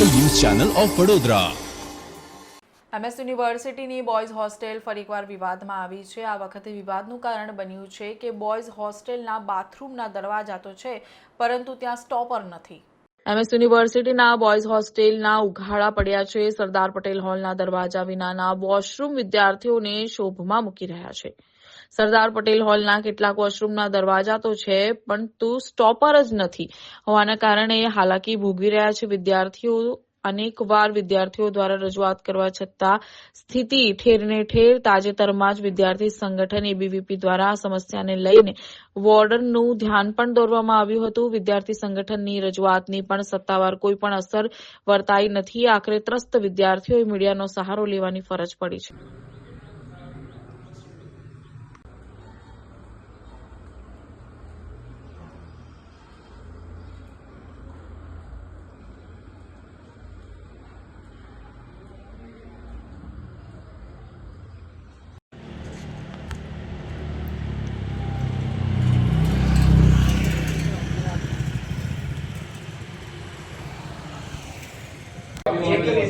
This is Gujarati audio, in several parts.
Channel of Vadodara. એમએસ યુનિવર્સિટીની બોયઝ હોસ્ટેલ ફરીકવાર વિવાદમાં આવી છે. આ વખતે વિવાદનું કારણ બન્યું છે કે બોયઝ હોસ્ટેલના બાથરૂમના દરવાજા તો છે પરંતુ ત્યાં સ્ટોપર નથી. એમએસ યુનિવર્સિટીના બોયઝ હોસ્ટેલના ઉઘાડા પડ્યા છે. સરદાર પટેલ હોલના દરવાજા વિનાના વોશરૂમ વિદ્યાર્થીઓને શોભમાં મૂકી રહ્યા છે. સરદાર પટેલ હોલના કેટલાક વોશરૂમના દરવાજા તો છે પરંતુ સ્ટોપર જ નથી. હોવાના કારણે હાલાકી ભોગવી રહ્યા છે વિદ્યાર્થીઓ. અનેકવાર વિદ્યાર્થીઓ દ્વારા રજૂઆત કરવા છતાં સ્થિતિ ઠેરને ઠેર તાજેતરમાં જ વિદ્યાર્થી સંગઠન એબીવીપી દ્વારા આ સમસ્યાને લઈને વોર્ડનનું ધ્યાન પણ દોરવામાં આવ્યું હતું. વિદ્યાર્થી સંગઠનની રજૂઆતની પણ સત્તાવાર કોઈ પણ અસર વર્તાઈ નથી. આખરે ત્રસ્ત વિદ્યાર્થીઓએ મીડિયાનો સહારો લેવાની ફરજ પડી છે એ વોશરૂમ એક કે અને અહીંયા આવ્યા કે ઘણા મહિનાઓ થઈ ગયા છે ઘણા મહિનાથી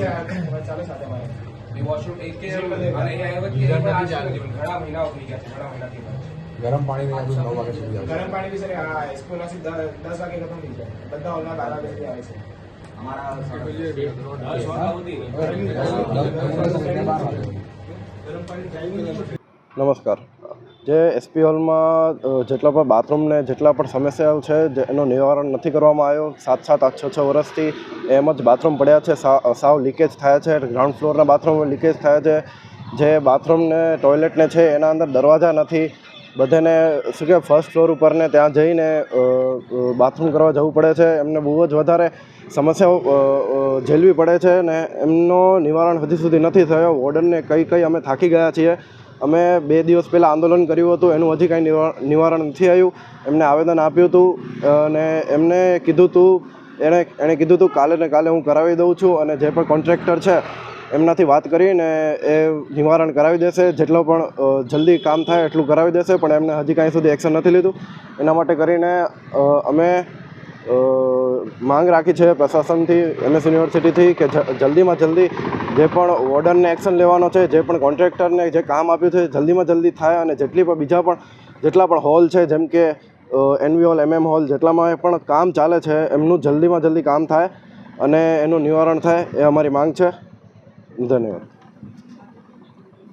ગરમ પાણી નહીં આવતું નવ વાગ્યા સુધી ગરમ પાણી બી સર આ સ્કૂલથી દસ વાગે ખતમ થઈ જાય. બધા ઓલા બાર વાગે આવે છે. નમસ્કાર. જે એસપી હોલમાં જેટલા પણ બાથરૂમને જેટલા પણ સમસ્યાઓ છે, જે એનું નિવારણ નથી કરવામાં આવ્યો. સાત સાત આઠ છ વર્ષથી એમ જ બાથરૂમ પડ્યા છે. સાવ લીકેજ થાય છે. ગ્રાઉન્ડ ફ્લોરના બાથરૂમ લીકેજ થાય છે. જે બાથરૂમને ટોયલેટને છે, એના અંદર દરવાજા નથી. બધાને, શું કે ફર્સ્ટ ફ્લોર ઉપરને ત્યાં જઈને બાથરૂમ કરવા જવું પડે છે. એમને બહુ જ વધારે સમસ્યાઓ ઝેલવી પડે છે ને એમનો નિવારણ હજી સુધી નથી થયો. વોર્ડનને કઈ કઈ અમે થાકી ગયા છીએ. અમે બે દિવસ પહેલાં આંદોલન કર્યું હતું, એનું હજી કાંઈ નિવા- નિવારણ નથી આવ્યું. એમને આવેદન આપ્યું હતું, અને એમને કીધું હતું એણે એણે કીધું હતું કાલે ને કાલે હું કરાવી દઉં છું, અને જે પણ કોન્ટ્રાક્ટર છે, એમનાથી વાત કરીને એ નિવારણ કરાવી દેશે. જેટલો પણ જલ્દી કામ થાય એટલું કરાવી દેશે, પણ એમને હજી કાંઈ સુધી એક્શન નથી લીધું. એના માટે કરીને અમે માંગ રાખી છે પ્રશાસનથી, એમએસ યુનિવર્સિટીથી કે જલ્દીમાં જલ્દી જે પણ વોર્ડનને એક્શન લેવાનો છે, જે પણ કોન્ટ્રાક્ટરને જે કામ આપ્યું છે, જલ્દીમાં જલ્દી થાય અને જેટલી પણ, બીજા પણ, જેટલા પણ હોલ છે, જેમ કે એનવી હોલ, એમએમ હોલ, જેટલામાં પણ કામ ચાલે છે, એમનું જલ્દીમાં જલ્દી કામ થાય અને એનું નિવારણ થાય એ અમારી માંગ છે. ધન્યવાદ.